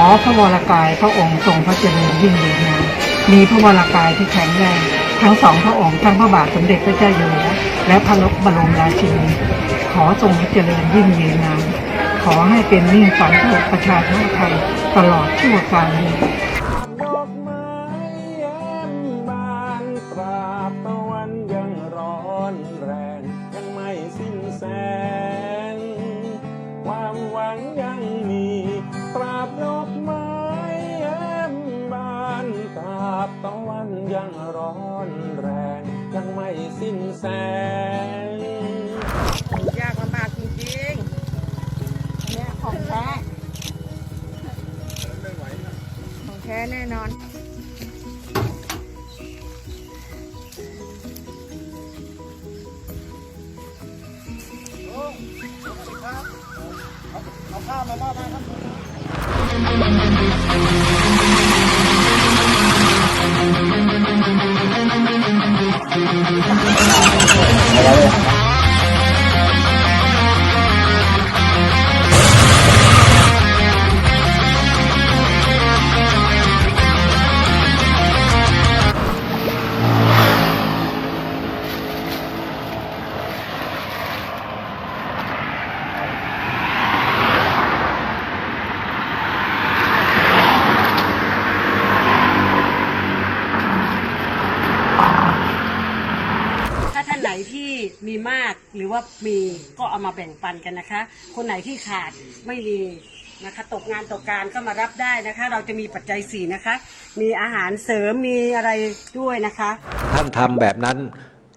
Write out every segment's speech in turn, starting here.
อพระวรากายพระองค์ทรงพระเจริญยิ่งยืนนานมีพระวรากายที่แข็งแรงทั้งสองพระองค์ทั้งพระบาทสมเด็จพระเจ้าอยู่หัวและพระลบรมราชินีขอทรงเจริญยิ่งยืนนานขอให้เป็นมิ่งฝันของประชาชนไทยตลอดชั่วกาล Bye-bye. ท่านไหนที่มีมากหรือว่ามีก็เอามาแบ่งปันกันนะคะ คนไหนที่ขาดไม่มีนะคะตกงานตกการก็มารับได้นะคะ เราจะมีปัจจัยสี่นะคะ มีอาหารเสริมมีอะไรด้วยนะคะ ท่านทำแบบนั้น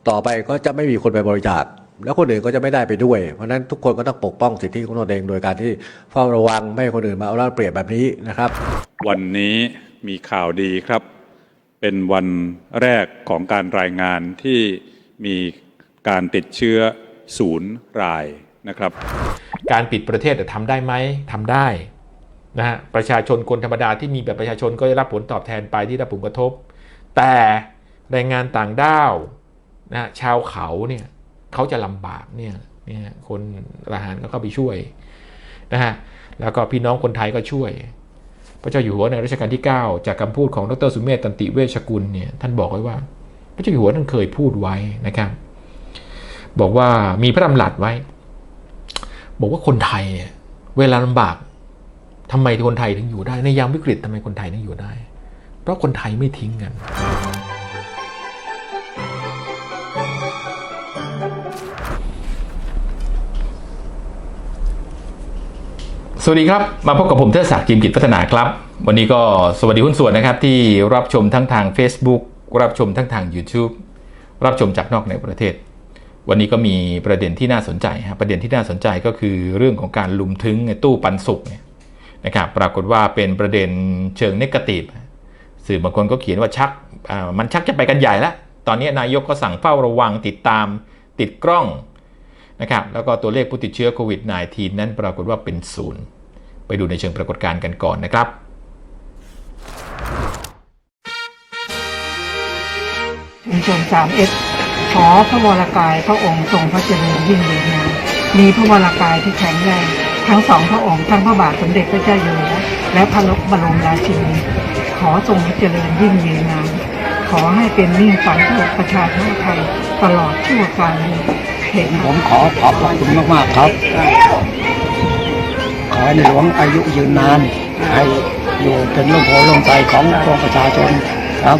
ต่อไปก็จะไม่มีคนไปบริจาคแล้วคนอื่นก็จะไม่ได้ไปด้วย เพราะฉะนั้นทุกคนก็ต้องปกป้องสิทธิของตนเองโดยการที่เฝ้าระวังไม่ให้คนอื่นมาเอารัดเปรียบแบบนี้นะครับ วันนี้มีข่าวดีครับ เป็นวันแรกของการรายงานที่มี การติดเชื้อศูนย์รายนะครับ การปิดประเทศทำได้ไหมทำได้นะฮะประชาชนคนธรรมดาที่มีแบบประชาชนก็ได้รับผลตอบแทนไปที่ได้รับผลกระทบ แต่แรงงานต่างด้าวนะฮะชาวเขาเนี่ยเขาจะลำบากเนี่ยเนี่ยคนทหารก็เข้าไปช่วยนะฮะแล้วก็พี่น้องคนไทยก็ช่วย พระเจ้าอยู่หัวในรัชกาลที่ 9 จากคำพูดของดรสุเมธตันติเวชกุลเนี่ยท่านบอกไว้ว่า พระเจ้าอยู่หัวท่านเคยพูดไว้นะครับ บอกว่ามีพระดำรัสไว้ บอกว่าคนไทยเนี่ยเวลาลำบากทำไมคนไทยถึงอยู่ได้ ในยามวิกฤตทำไมคนไทยถึงอยู่ได้ เพราะคนไทยไม่ทิ้งกัน สวัสดีครับ มาพบกับผมเทศศักดิ์จิมกิจพัฒนาครับ วันนี้ก็สวัสดีหุ้นส่วนนะครับ ที่รับชมทั้งทาง Facebook รับชมทั้งทาง YouTube รับชมจากนอกในประเทศ วันนี้ก็มีประเด็นที่น่าสนใจฮะประเด็นที่น่าสนใจก็คือเรื่องของการลุมถึงในตู้ปันสุกเนี่ยนะครับปรากฏว่าเป็นประเด็นเชิงเนกาทีฟสื่อบางคนก็เขียนว่าชักอ่ามันชักจะไปกันใหญ่แล้ว ตอนนี้นายกก็สั่งเฝ้าระวังติดตามติดกล้องนะครับแล้วก็ตัวเลขผู้ติดเชื้อโควิด -19 นั้นปรากฏว่าเป็นศูนย์ไปดูในเชิงปรากฏการณ์กันก่อนนะครับชุมชนสามเอส ขอพระวรากายพระองค์ทรงพระเจริญยิ่งยืนนานมีพระวรากายที่แข็งแรงทั้งสองพระองค์ทั้งพระบาทสมเด็จพระเจ้าอยู่หัวและพระลบรมราชินีขอทรงพระเจริญยิ่งยืนนานขอให้เป็นมิ่งฝันของประชาชนไทยตลอดชั่วกาลเหตุผมขอขอบพระคุณมากๆครับ ขอให้ในหลวงอายุยืนนานให้อยู่เป็นร่มโพล่มใจของพวกประชาชนครับ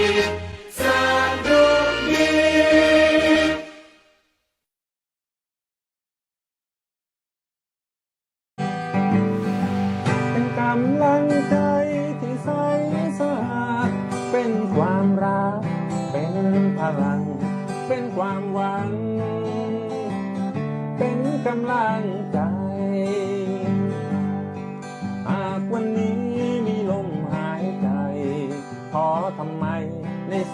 เป็นกำลังใจที่ใสสะอาดเป็นความรัก เป็นพลัง เป็นความหวัง เป็นกำลัง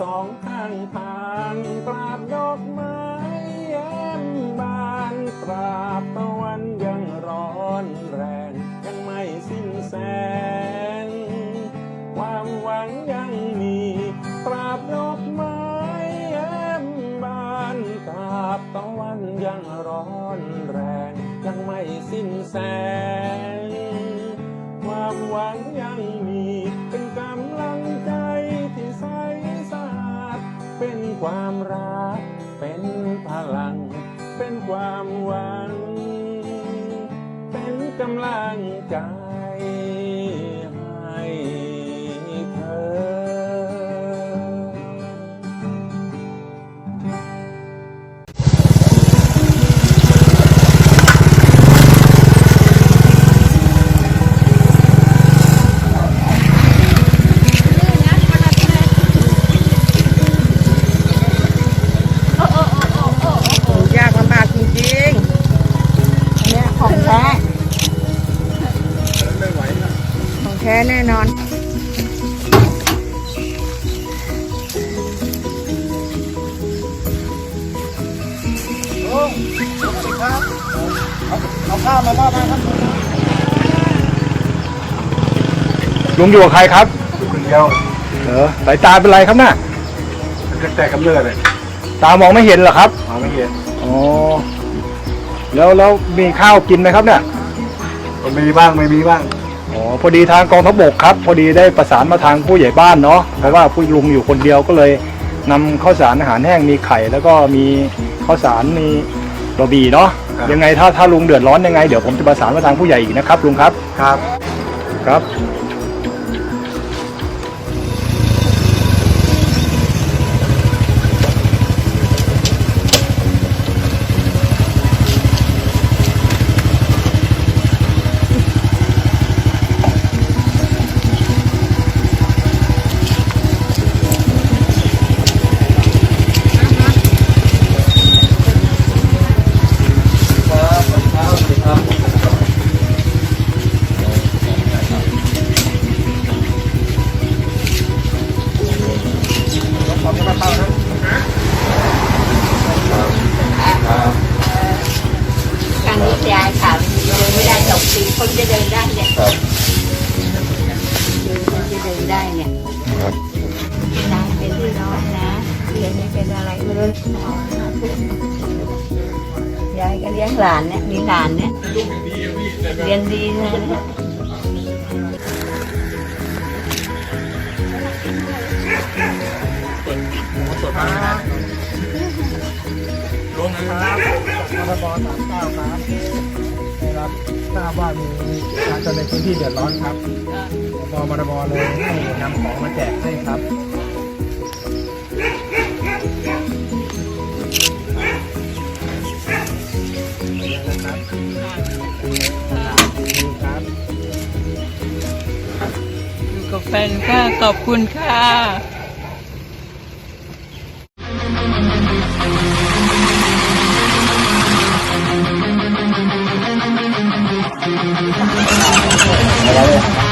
สองข้างทางตราบดอกไม้แย้มบานตราบตะวันยังร้อนแรง ยังไม่สิ้นแสง ความหวังยังมีตราบดอกไม้แย้มบานตราบตะวันยังร้อนแรง ยังไม่สิ้นแสงำลัง ลุงอยู่กับใครครับคนเดียวเออสายตาเป็นไรครับน่ะแต่กำเนิดเลยตามองไม่เห็นเหรอครับมองไม่เห็นอ๋อแล้วแล้วมีข้าวกินไหมครับเนี่ยมีบ้างไม่มีบ้างอ๋อพอดีทางกองทัพบกครับ พอดีได้ประสานมาทางผู้ใหญ่บ้านเนาะเพราะว่าผู้ลุงอยู่คนเดียวก็เลยนำข้าวสารอาหารแห้งมีไข่ แล้วก็มีข้าวสารมีบะหมี่เนาะ ยังไงถ้าถ้าลุงเดือดร้อนยังไงเดี๋ยวผมจะประสานมาทางผู้ใหญ่อีกนะครับลุงครับ ครับ ครับ ก็เลี้ยงหลานเนี่ยมีหลานเนี่ยเรียนดีนะเนี่ยลงนะครับมทบสามเก้าครับได้รับทราบว่ามีประชาชนในพื้นที่เดือดร้อนครับพอมทบเลยให้นำของมาแจกให้ครับ ดูกับแฟนค่ะ ขอบคุณค่ะ来来来。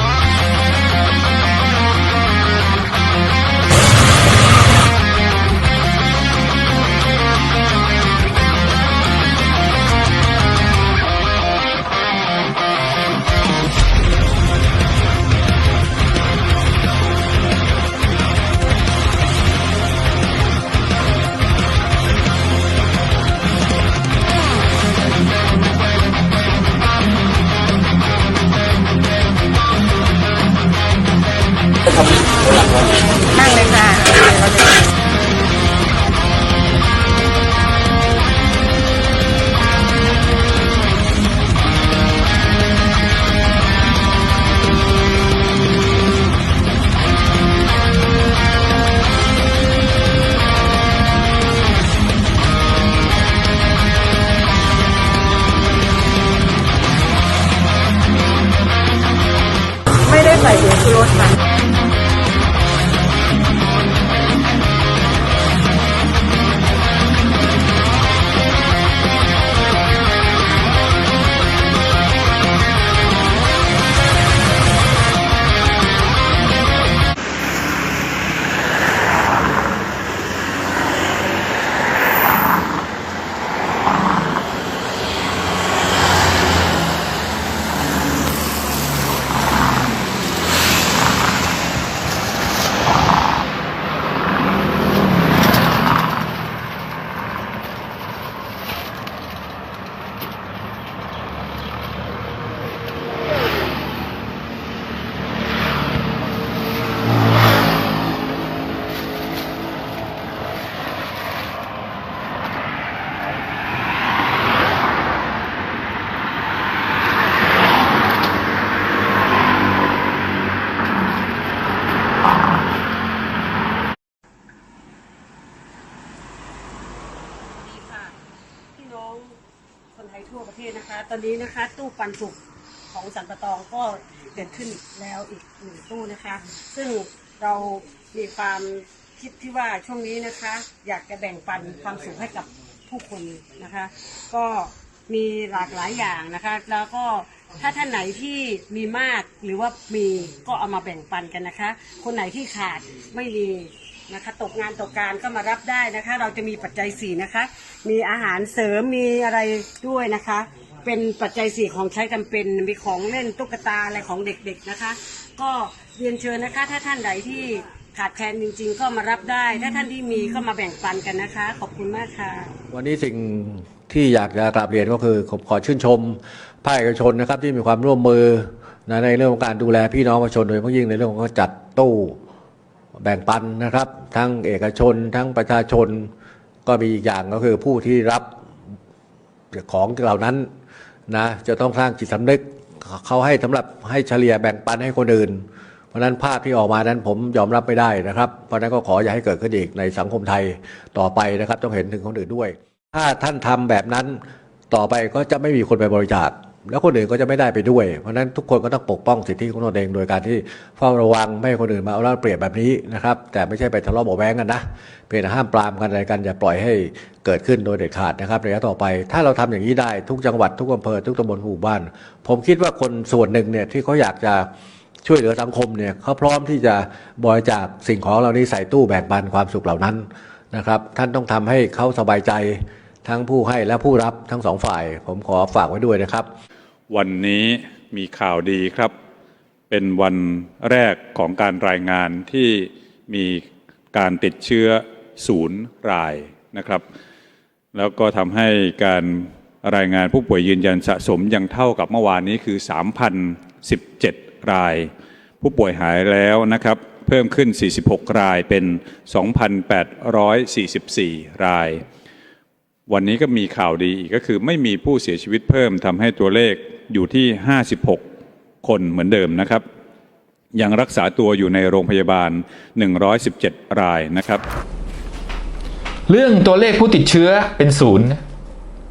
อนนี้นะคะ ตู้ปันสุกของสันปะตองก็เกิดขึ้นแล้วอีกหนึ่งตู้นะคะ ซึ่งเรามีความคิดที่ว่าช่วงนี้นะคะ อยากจะแบ่งปันความสุขให้กับผู้คนนะคะ ก็มีหลากหลายอย่างนะคะ แล้วก็ถ้าท่านไหนที่มีมากหรือว่ามีก็เอามาแบ่งปันกันนะคะ คนไหนที่ขาดไม่มีนะคะตกงานตกการก็มารับได้นะคะ เราจะมีปัจจัยสี่นะคะ มีอาหารเสริมมีอะไรด้วยนะคะ เป็นปัจจัยสี่ของใช้จำเป็นมีของเล่นตุ๊กตาอะไรของเด็กๆนะคะ ก็เรียนเชิญนะคะ ถ้าท่านใดที่ขาดแคลนจริง ๆ ก็มารับได้ ถ้าท่านที่มีก็มาแบ่งปันกันนะคะ ขอบคุณมากค่ะ วันนี้สิ่งที่อยากจะกราบเรียนก็คือผมขอชื่นชมภาคเอกชนนะครับที่มีความร่วมมือนะในเรื่องของการดูแลพี่น้องประชาชนโดยเฉพาะยิ่งในเรื่องของการจัดตู้แบ่งปันนะครับ ทั้งเอกชนทั้งประชาชนก็มีอีกอย่างก็คือผู้ที่รับของเหล่านั้น นะจะต้องสร้างจิตสำนึกเขาให้สำหรับให้เฉลี่ยแบ่งปันให้คนอื่น เพราะฉะนั้นภาพที่ออกมานั้นผมยอมรับไม่ได้นะครับ เพราะฉะนั้นก็ขออย่าให้เกิดขึ้นอีกในสังคมไทยต่อไปนะครับ ต้องเห็นถึงคนอื่นด้วย ถ้าท่านทำแบบนั้นต่อไปก็จะไม่มีคนไปบริจาค แล้วคนอื่นก็จะไม่ได้ไปด้วย เพราะฉะนั้นทุกคนก็ต้องปกป้องสิทธิของตนเองโดยการที่เฝ้าระวังไม่ให้คนอื่นมาเอาเรัดเปรียบแบบนี้นะครับ แต่ไม่ใช่ไปทะเลาะเบาะแว้งกันนะเพียงแต่ห้ามปรามกันอะไรกันอย่าปล่อยให้เกิดขึ้นโดยเด็ดขาดนะครับระยะต่อไป ถ้าเราทำอย่างนี้ได้ทุกจังหวัดทุกอำเภอทุกตำบลหมู่บ้าน ผมคิดว่าคนส่วนหนึ่งเนี่ยที่เขาอยากจะช่วยเหลือสังคมเนี่ยเขาพร้อมที่จะบริจาคสิ่งของเหล่านี้ใส่ตู้แบ่งปันความสุขเหล่านั้นนะครับ ท่านต้องทำให้เขาสบายใจทั้งผู้ให้และผู้รับทั้งสองฝ่าย ผมขอฝากไว้ด้วยนะครับ วันนี้มีข่าวดีครับ เป็นวันแรกของการรายงานที่มีการติดเชื้อศูนย์รายนะครับ แล้วก็ทำให้การรายงานผู้ป่วยยืนยันสะสมยังเท่ากับเมื่อวานนี้คือ 3,017 ราย ผู้ป่วยหายแล้วนะครับ เพิ่มขึ้น 46 รายเป็น 2,844 ราย วันนี้ก็มีข่าวดีอีกก็คือไม่มีผู้เสียชีวิตเพิ่มทำให้ตัวเลข อยู่ที่ 56 คนเหมือนเดิมนะครับ ยังรักษาตัวอยู่ในโรงพยาบาล 117 รายนะครับ เรื่องตัวเลขผู้ติดเชื้อเป็นศูนย์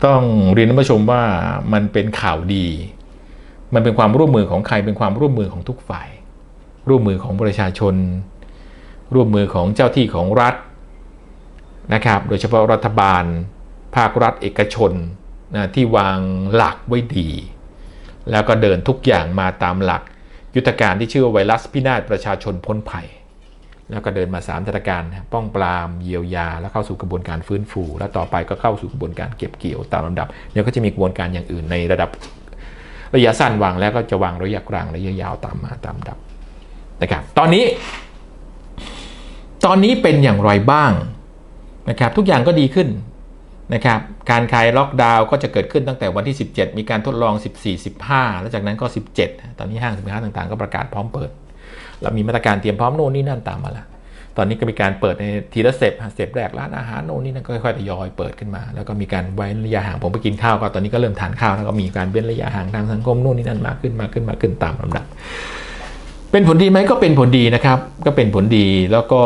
ต้องเรียนท่านผู้ชมว่ามันเป็นข่าวดี มันเป็นความร่วมมือของใครเป็นความร่วมมือของทุกฝ่าย ร่วมมือของประชาชน ร่วมมือของเจ้าที่ของรัฐนะครับ โดยเฉพาะรัฐบาล ภาครัฐเอกชนนะที่วางหลักไว้ดี แล้วก็เดินทุกอย่างมาตามหลัก ยุทธการที่ชื่อว่าไวรัสพินาศประชาชนพ้นภัย แล้วก็เดินมา3มาตรการป้องปรามเยียวยา แล้วเข้าสู่กระบวนการฟื้นฟู แล้วต่อไปก็เข้าสู่กระบวนการเก็บเกี่ยวตามลำดับเดี๋ยวก็จะมีกระบวนการอย่างอื่นในระดับระยะสั้นวางแล้วก็จะวางระยะกลางระยะยาวตามมาตามดับนะครับ ตอนนี้ ตอนนี้เป็นอย่างไรบ้างนะครับ ทุกอย่างก็ดีขึ้น นะครับการคลายล็อกดาวน์ก็จะเกิดขึ้นตั้งแต่วันที่ 17 มีการทดลอง 14 15 แล้วจากนั้นก็ 17 ตอนนี้ห้างสินค้าต่างๆ ก็ประกาศพร้อมเปิด เรามีมาตรการเตรียมพร้อมโน่นนี่นั่นตามมาละตอนนี้ก็มีการเปิดในทีละเซปเซปแรกร้านอาหารโน่นนี่นั่นก็ค่อยๆทยอยเปิดขึ้นมา แล้วก็มีการเว้นระยะห่างผมไปกินข้าวก็ตอนนี้ก็เริ่มทานข้าวแล้วก็มีการเว้นระยะห่างทางสังคมโน่นนี่นั่นมากขึ้นมากขึ้นมากขึ้นตามลำดับ เป็นผลดีไหมก็เป็นผลดีนะครับ ก็เป็นผลดีแล้วก็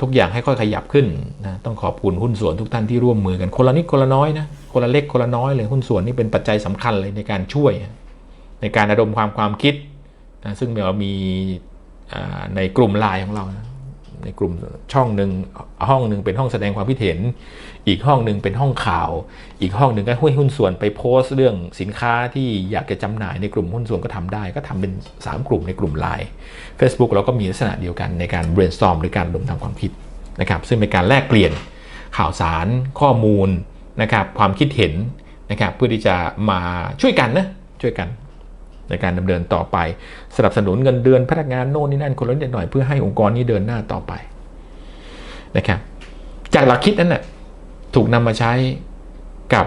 ทุกอย่างให้ค่อยขยับขึ้นนะต้องขอบคุณหุ้นส่วนทุกท่านที่ร่วมมือกันคนละนิดคนละน้อยนะคนละเล็กคนละน้อยเลยหุ้นส่วนนี่เป็นปัจจัยสำคัญเลยในการช่วย ในการระดมความความคิดนะซึ่งเรามีในกลุ่มไลน์ของเรานะ ในกลุ่มช่องหนึ่งห้องหนึ่งเป็นห้องแสดงความคิดเห็น อีกห้องหนึ่งเป็นห้องข่าว อีกห้องหนึ่งก็ให้หุ้นส่วนไปโพสต์เรื่องสินค้าที่อยากจะจำหน่ายในกลุ่มหุ้นส่วนก็ทำได้ ก็ทำเป็น 3 กลุ่มในกลุ่มไลน์ Facebook เราก็มีลักษณะเดียวกันในการ brainstorm หรือการระดมทำความคิดนะครับซึ่งเป็นการแลกเปลี่ยนข่าวสารข้อมูลนะครับความคิดเห็นนะครับเพื่อที่จะมาช่วยกันนะช่วยกัน ในการดำเนินต่อไป สนับสนุนเงินเดือนพนักงานโน่นนี่นั่นคนละนิดหน่อยเพื่อให้องค์กรนี้เดินหน้าต่อไปนะครับจากหลักคิดนั้นนะ่ะถูกนำมาใช้กับ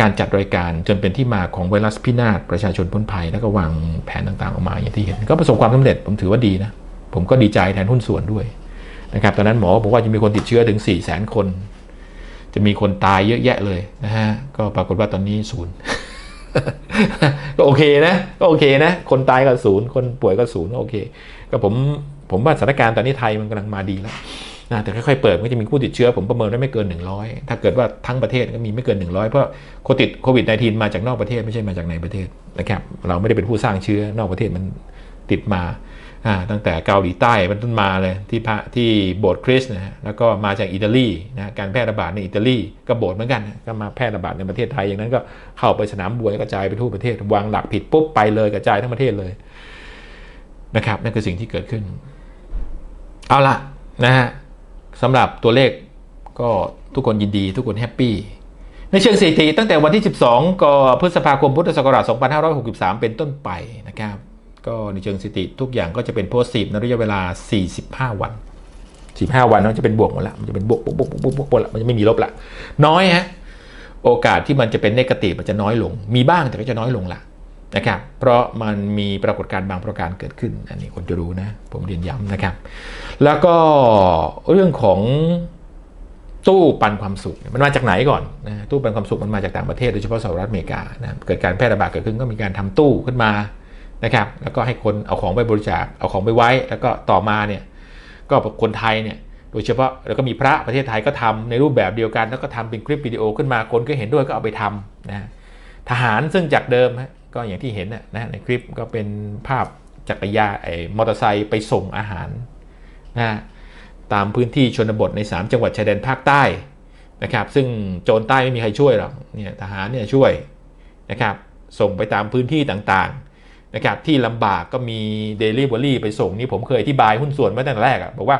การจัดรายการจนเป็นที่มาของไวรัสพินาศประชาชนพ้นภัย แล้วก็วางแผนต่างๆออกมาอย่างที่เห็น ก็ประสบความสำเร็จผมถือว่าดีนะผมก็ดีใจแทนหุ้นส่วนด้วยนะครับตอนนั้นหมอบอกว่าจะมีคนติดเชื้อถึง 4 0 0 0 0 0 คน จะมีคนตายเยอะแยะเลยนะฮะก็ปรากฏว่าตอนนี้ศูนย์ ก็โอเคนะก็โอเคนะ คนตายก็ศูนย์คนป่วยก็ศูนย์ก็โอเค ก็ผมผมว่าสถานการณ์ตอนนี้ไทยมันกำลังมาดีแล้วนะแต่ค่อยๆเปิดก็จะมีผู้ติดเชื้อผมประเมินได้ไม่เกิน 100 ถ้าเกิดว่าทั้งประเทศก็มีไม่เกิน 100 เพราะโคติดโควิด -19 มาจากนอกประเทศไม่ใช่มาจากในประเทศนะครับเราไม่ได้เป็นผู้สร้างเชื้อนอกประเทศมันติดมา ตั้งแต่เกาหลีใต้เป็นต้นมาเลยที่พระที่โบสถ์คริสต์นะฮะแล้วก็มาจากอิตาลีนะการแพร่ระบาดในอิตาลีก็โบสถ์เหมือนกันก็มาแพร่ระบาดในประเทศไทยอย่างนั้นก็เข้าไปสนามบวยกระจายไปทั่วประเทศวางหลักผิดปุ๊บไปเลยกระจายทั้งประเทศเลยนะครับนั่นคือสิ่งที่เกิดขึ้น เอาละนะฮะสำหรับตัวเลขก็ทุกคนยินดี ทุกคนแฮปปี้ในเชิงสถิติตั้งแต่วันที่ 12ก็พฤษภาคมพุทธศักราช 2563 เป็นต้นไปนะครับ ก็ในเชิงสถิติทุกอย่างก็จะเป็นโพสิฟในระยะเวลา 45 วัน45วันมันจะเป็นบวกหมดละมันจะเป็นบวกบวกบวกบวกบวกบวกหมดละมันจะไม่มีลบละน้อยฮะโอกาสที่มันจะเป็นเนกาทีฟมันจะน้อยลง มีบ้างแต่ก็จะน้อยลงละนะครับเพราะมันมีปรากฏการณ์บางประการเกิดขึ้น อันนี้คนจะรู้นะ ผมเรียนย้ำนะครับ แล้วก็เรื่องของตู้ปันความสุข มันมาจากไหนก่อนนะตู้ปันความสุขมันมาจากต่างประเทศโดยเฉพาะสหรัฐอเมริกานะเกิดการแพร่ระบาดเกิดขึ้นก็มีการทำตู้ขึ้นมา นะครับ แล้วก็ให้คนเอาของไปบริจาค เอาของไปไว้ แล้วก็ต่อมาเนี่ย ก็คนไทยเนี่ย โดยเฉพาะแล้วก็มีพระประเทศไทยก็ทำในรูปแบบเดียวกัน แล้วก็ทำเป็นคลิปวิดีโอขึ้นมา คนก็เห็นด้วยก็เอาไปทำนะทหารซึ่งจากเดิมก็อย่างที่เห็นนะนะในคลิปก็เป็นภาพจักรยานไอ้มอเตอร์ไซค์ไปส่งอาหารนะตามพื้นที่ชนบทใน 3 จังหวัดชายแดนภาคใต้นะครับ ซึ่งโจรใต้ไม่มีใครช่วยหรอกเนี่ยทหารเนี่ยช่วยนะครับ ส่งไปตามพื้นที่ต่างๆ นะครับที่ลำบากก็มี Delivery ไปส่งนี่ผมเคยอธิบายหุ้นส่วนมาตั้งแต่แรกอะบอกว่า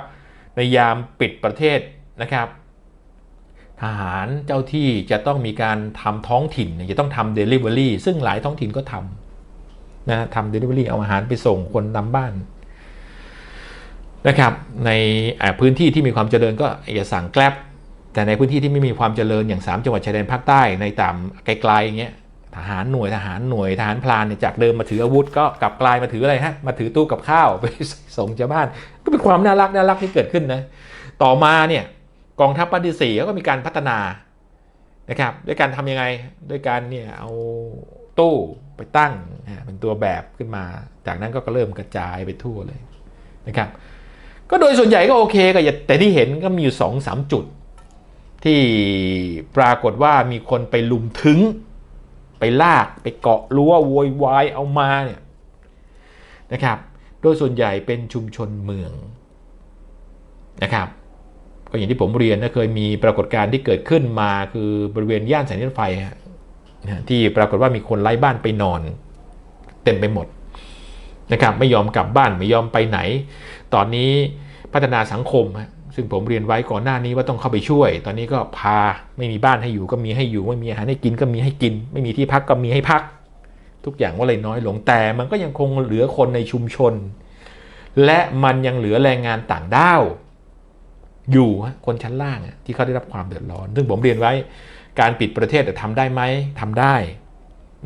ในยามปิดประเทศนะครับ ทหารเจ้าที่จะต้องมีการทำท้องถิ่นจะต้องทำ Delivery ซึ่งหลายท้องถิ่นก็ทำนะทำ Delivery เอาอาหารไปส่งคนตามบ้านนะครับในพื้นที่ที่มีความเจริญก็อย่าสั่งแกลบแต่ในพื้นที่ที่ไม่มีความเจริญอย่าง 3 จังหวัดชายแดนภาคใต้ในต่ำไกลๆอย่างเงี้ย ทหารหน่วยทหารหน่วยทหารพลานเนี่ยจากเดิมมาถืออาวุธก็กลับกลายมาถืออะไรฮะมาถือตู้กับข้าวไปส่งชาวบ้าน ก็เป็นความน่ารักน่ารักที่เกิดขึ้นนะต่อมาเนี่ยกองทัพภาคที่สี่ก็มีการพัฒนานะครับด้วยการทำยังไงด้วยการเนี่ยเอาตู้ไปตั้งเป็นตัวแบบขึ้นมา จากนั้นก็เริ่มกระจายไปทั่วเลยนะครับก็โดยส่วนใหญ่ก็โอเคก็แต่ที่เห็นก็มีอยู่สองสามจุด ที่ปรากฏว่ามีคนไปลุมถึง ไปลากไปเกาะรั้วโวยวายเอามาเนี่ยนะครับ โดยส่วนใหญ่เป็นชุมชนเมืองนะครับก็อย่างที่ผมเรียนนะเคยมีปรากฏการณ์ที่เกิดขึ้นมาคือบริเวณย่านสานีรถไฟนะที่ปรากฏว่ามีคนไร้บ้านไปนอน เต็มไปหมดนะครับไม่ยอมกลับบ้านไม่ยอมไปไหน ตอนนี้พัฒนาสังคมฮะ ซึ่งผมเรียนไว้ก่อนหน้านี้ว่าต้องเข้าไปช่วย ตอนนี้ก็พาไม่มีบ้านให้อยู่ก็มีให้อยู่ ไม่มีอาหารให้กินก็มีให้กิน ไม่มีที่พักก็มีให้พัก ทุกอย่างก็เลยน้อยลงแต่มันก็ยังคงเหลือคนในชุมชน และมันยังเหลือแรงงานต่างด้าวอยู่คนชั้นล่างที่เขาได้รับความเดือดร้อน ซึ่งผมเรียนไว้การปิดประเทศแต่ทำได้ไหมทำได้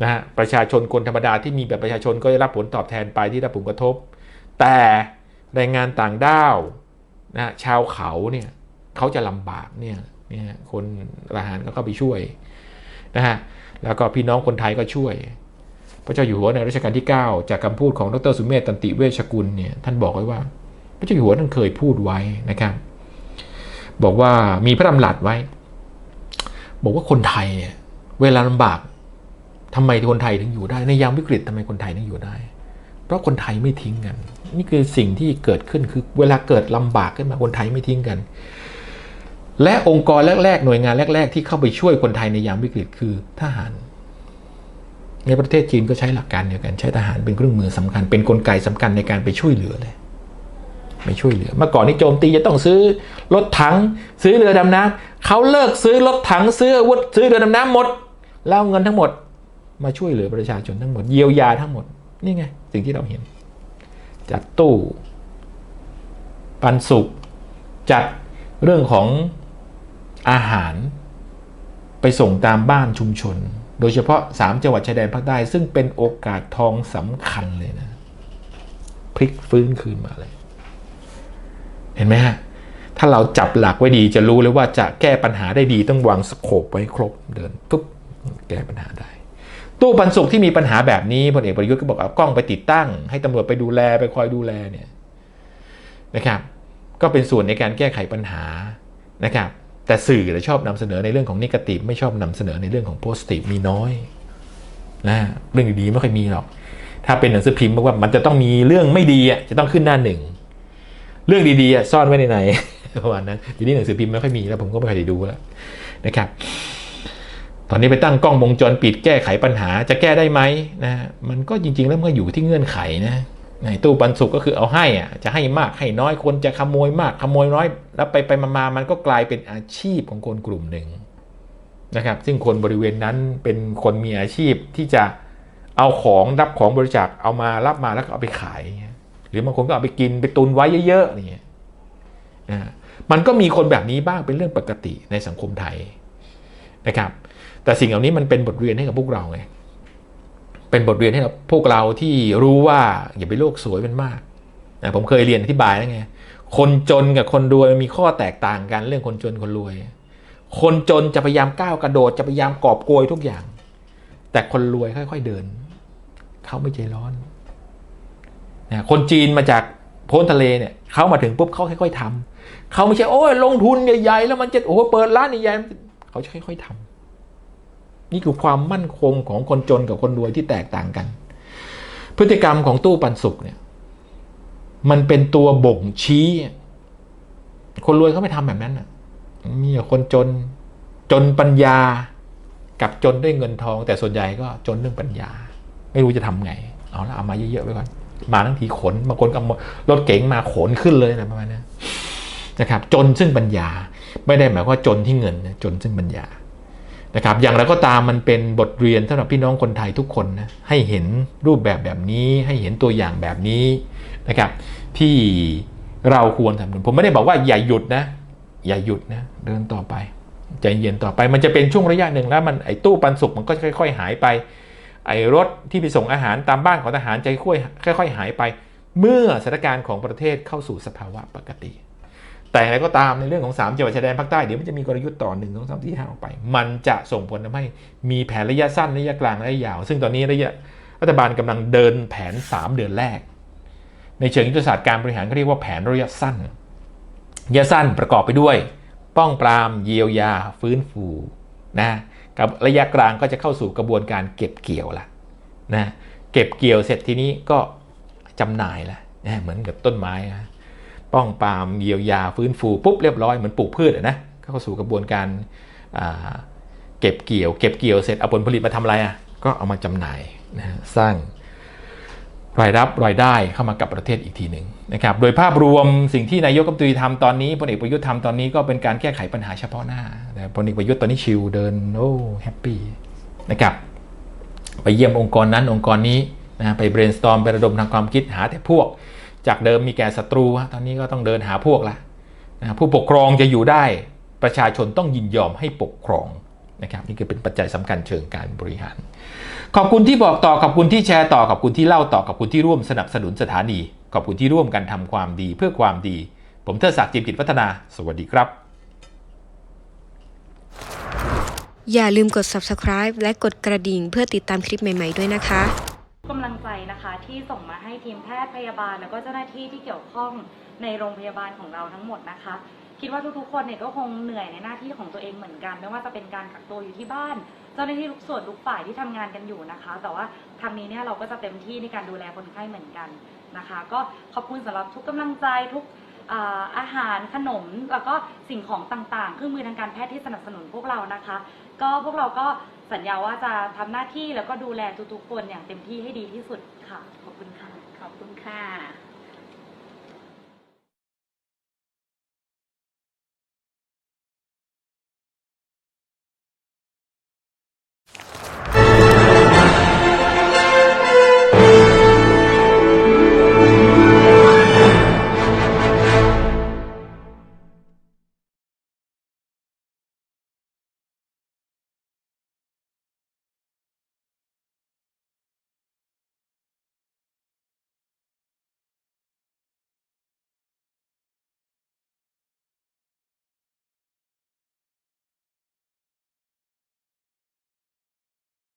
นะฮะประชาชนคนธรรมดาที่มีแบบประชาชนก็ได้รับผลตอบแทนไปที่ได้รับผลกระทบ แต่แรงงานต่างด้าว นะชาวเขาเนี่ยเขาจะลำบากเนี่ยเนี่ยคนทหารก็เข้าไปช่วยนะฮะแล้วก็พี่น้องคนไทยก็ช่วย พระเจ้าอยู่หัวในรัชกาลที่ 9 จากคำพูดของดรสุเมธตันติเวชกุลเนี่ยท่านบอกไว้ว่า พระเจ้าอยู่หัวท่านเคยพูดไว้นะครับ บอกว่ามีพระดำรัสไว้ บอกว่าคนไทยเนี่ยเวลาลำบากทำไมคนไทยถึงอยู่ได้ ในยามวิกฤตทำไมคนไทยถึงอยู่ได้ เพราะคนไทยไม่ทิ้งกัน นี่คือสิ่งที่เกิดขึ้นคือเวลาเกิดลำบากขึ้นมาคนไทยไม่ทิ้งกัน และองค์กรแรกๆ หน่วยงานแรก ๆ ที่เข้าไปช่วยคนไทยในยามวิกฤตคือทหาร ในประเทศจีนก็ใช้หลักการเดียวกันใช้ทหารเป็นเครื่องมือสำคัญ เป็นนกลไกสำคัญในการไปช่วยเหลือเลยไปช่วยเหลือ เมื่อก่อนนี่โจมตีจะต้องซื้อรถถัง ซื้อเรือดำน้ำเขาเลิกซื้อรถถังซื้ออาวุธซื้อเรือดำน้ำหมด แล้วเอาเงินทั้งหมด มาช่วยเหลือประชาชนทั้งหมดเยียวยาทั้งหมด นี่ไง สิ่งที่เราเห็น จัดตู้ ปันสุขจัดเรื่องของอาหาร ไปส่งตามบ้านชุมชน โดยเฉพาะ 3 จังหวัดชายแดนภาคใต้ ซึ่งเป็นโอกาสทองสำคัญเลยนะ พลิกฟื้นคืนมาเลย เห็นไหมฮะ ถ้าเราจับหลักไว้ดีจะรู้เลยว่าจะแก้ปัญหาได้ดีต้องวางสโคปไว้ครบเดินปุ๊บแก้ปัญหาได้ ตู้ปันสุขที่มีปัญหาแบบนี้พลเอกประยุทธ์ก็บอกเอากล้องไปติดตั้ง ให้ตำรวจไปดูแลไปคอยดูแลเนี่ยนะครับ ก็เป็นส่วนในการแก้ไขปัญหานะครับ แต่สื่อชอบนำเสนอในเรื่องของนิเกติไม่ชอบนำเสนอในเรื่องของโพสติฟมีน้อยนะเรื่องดีๆไม่ค่อยมีหรอก ถ้าเป็นหนังสือพิมพ์บอกว่ามันจะต้องมีเรื่องไม่ดีอะจะต้องขึ้นหน้าหนึ่งเรื่องดีๆอะซ่อนไว้ในไหนประมาณนั้นทีนี้หนังสือพิมพ์ไม่ค่อยมีแล้วผมก็ไม่ค่อยได้ดูแล้วนะครับ ตอนนี้ไปตั้งกล้องวงจรปิดแก้ไขปัญหาจะแก้ได้ไหมนะมันก็จริง ๆ แล้วมันก็อยู่ที่เงื่อนไขนะในตู้ปันสุกก็คือเอาให้อะจะให้มากให้น้อยคนจะขโมยมากขโมยน้อย แล้วไปไปมามันก็กลายเป็นอาชีพของคนกลุ่มหนึ่งนะครับซึ่งคนบริเวณนั้นเป็นคนมีอาชีพที่จะเอาของรับของบริจาคเอามารับมาแล้วก็เอาไปขาย หรือบางคนก็เอาไปกินไปตุนไว้เยอะๆอย่นะมันก็มีคนแบบนี้บ้างเป็นเรื่องปกติในสังคมไทย นะครับ แต่สิ่งเหล่านี้มันเป็นบทเรียนให้กับพวกเราไงเป็นบทเรียนให้กับพวกเราที่รู้ว่าอย่าไปโลกสวยมันมากนะผมเคยเรียนอธิบายแล้วไงคนจนกับคนรวยมันมีข้อแตกต่างกันเรื่องคนจนคนรวย คนจนจะพยายามก้าวกระโดดจะพยายามกอบโกยทุกอย่าง แต่คนรวยค่อย ๆเดินเขาไม่ใจร้อนนะคนจีนมาจากพ้นทะเลเนี่ยเขามาถึงปุ๊บเขาค่อย ๆทำเขาไม่ใช่โอ้ยลงทุนใหญ่ๆแล้วมันจะโอ้โหเปิดร้านใหญ่ เขาจะค่อยๆทำนี่คือความมั่นคงของคนจนกับคนรวยที่แตกต่างกัน พฤติกรรมของตู้ปันสุกเนี่ย มันเป็นตัวบ่งชี้ คนรวยเขาไม่ทำแบบนั้นอะ มีแต่คนจนจนปัญญากับจนด้วยเงินทอง แต่ส่วนใหญ่ก็จนเรื่องปัญญา ไม่รู้จะทำไง เอาละเอามาเยอะๆไว้ก่อนมาทั้งทีขนบางคนก็รถเก๋งมาขนขึ้นเลยนะไรประมาณนี้นะครับ จนซึ่งปัญญา ไม่ได้หมายว่าจนที่เงินนะจนซึ่งปัญญานะครับ อย่างไรก็ตามมันเป็นบทเรียนสำหรับพี่น้องคนไทยทุกคนนะให้เห็นรูปแบบแบบนี้ ให้เห็นตัวอย่างแบบนี้นะครับ ที่เราควรทำผมไม่ได้บอกว่าอย่าหยุดนะ อย่าหยุดนะเดินต่อไปใจเย็นต่อไปมันจะเป็นช่วงระยะหนึ่งแล้วมันไอ้ตู้ปันสุกมันก็ค่อย ๆ หายไป ไอ้รถที่ไปส่งอาหารตามบ้านของทหารใจค่อยค่อย ๆ หายไป เมื่อสถานการณ์ของประเทศเข้าสู่สภาวะปกติ แต่อะไรก็ตามในเรื่องของ 3 จังหวัดชายแดนภาคใต้เดี๋ยวมันจะมีกลยุทธ์ต่อหนึ่งสองสามที่ห้าออกไป มันจะส่งผลทำให้มีแผนระยะสั้นระยะกลางระยะยาว ซึ่งตอนนี้ระยะรัฐบาลกำลังเดินแผน 3 เดือนแรก ในเชิงยุทธศาสตร์การบริหารเขาเรียกว่าแผนระยะสั้นระยะสั้นประกอบไปด้วย ป้องปรามเยียวยา ฟื้นฟูนะกับระยะกลางก็จะเข้าสู่กระบวนการเก็บเกี่ยวละนะเก็บเกี่ยวเสร็จทีนี้ก็จำหน่ายละนะเหมือนกับต้นไม้นะ ป้องปรามเยียวยาฟื้นฟูปุ๊บเรียบร้อยเหมือนปลูกพืชอะนะเข้าสู่กระบวนการเก็บเกี่ยว เก็บเกี่ยวเสร็จเอาผลผลิตมาทำอะไรอะก็เอามาจำหน่ายนะสร้างรายรับรายได้เข้ามากับประเทศอีกทีหนึ่งนะครับ โดยภาพรวมสิ่งที่นายกรัฐมนตรีทำตอนนี้พลเอกประยุทธ์ทำตอนนี้ก็เป็นการแก้ไขปัญหาเฉพาะหน้าแต่พลเอกประยุทธ์ตอนนี้ชิลเดินโอ้แฮปปี้นะครับไปเยี่ยมองค์กรนั้นองค์กรนี้นะไป brainstorm ไประดมทางความคิดหาแต่พวก จากเดิมมีแก่ศัตรูตอนนี้ก็ต้องเดินหาพวกละนะผู้ปกครองจะอยู่ได้ประชาชนต้องยินยอมให้ปกครองนะครับนี่คือเป็นปัจจัยสำคัญเชิงการบริหาร ขอบคุณที่บอกต่อขอบคุณที่แชร์ต่อขอบคุณที่เล่าต่อขอบคุณที่ร่วมสนับสนุนสถานี ขอบคุณที่ร่วมกันทำความดีเพื่อความดี ผมเทิดศักดิ์จิมกิจพัฒนา สวัสดีครับ อย่าลืมกด subscribe และกดกระดิ่งเพื่อติดตามคลิปใหม่ ๆ ด้วยนะคะ กำลังใจนะคะที่ส่งมาให้ทีมแพทย์พยาบาล แล้วก็เจ้าหน้าที่ที่เกี่ยวข้องในโรงพยาบาลของเราทั้งหมดนะคะ คิดว่าทุกๆคนเนี่ยก็คงเหนื่อยในหน้าที่ของตัวเองเหมือนกัน ไม่ว่าจะเป็นการกักตัวอยู่ที่บ้าน เจ้าหน้าที่ทุกส่วนทุกฝ่ายที่ทำงานกันอยู่นะคะ แต่ว่าทางนี้เนี่ยเราก็จะเต็มที่ในการดูแลคนไข้เหมือนกันนะคะ ก็ขอบคุณสำหรับทุกกำลังใจทุก อาหารขนมแล้วก็สิ่งของต่างๆ เครื่องมือทางการแพทย์ที่สนับสนุนพวกเรานะคะ ก็พวกเราก็สัญญาว่าจะทำหน้าที่แล้วก็ดูแลทุกๆคนอย่างเต็มที่ให้ดีที่สุดค่ะ ขอบคุณค่ะ ขอบคุณค่ะ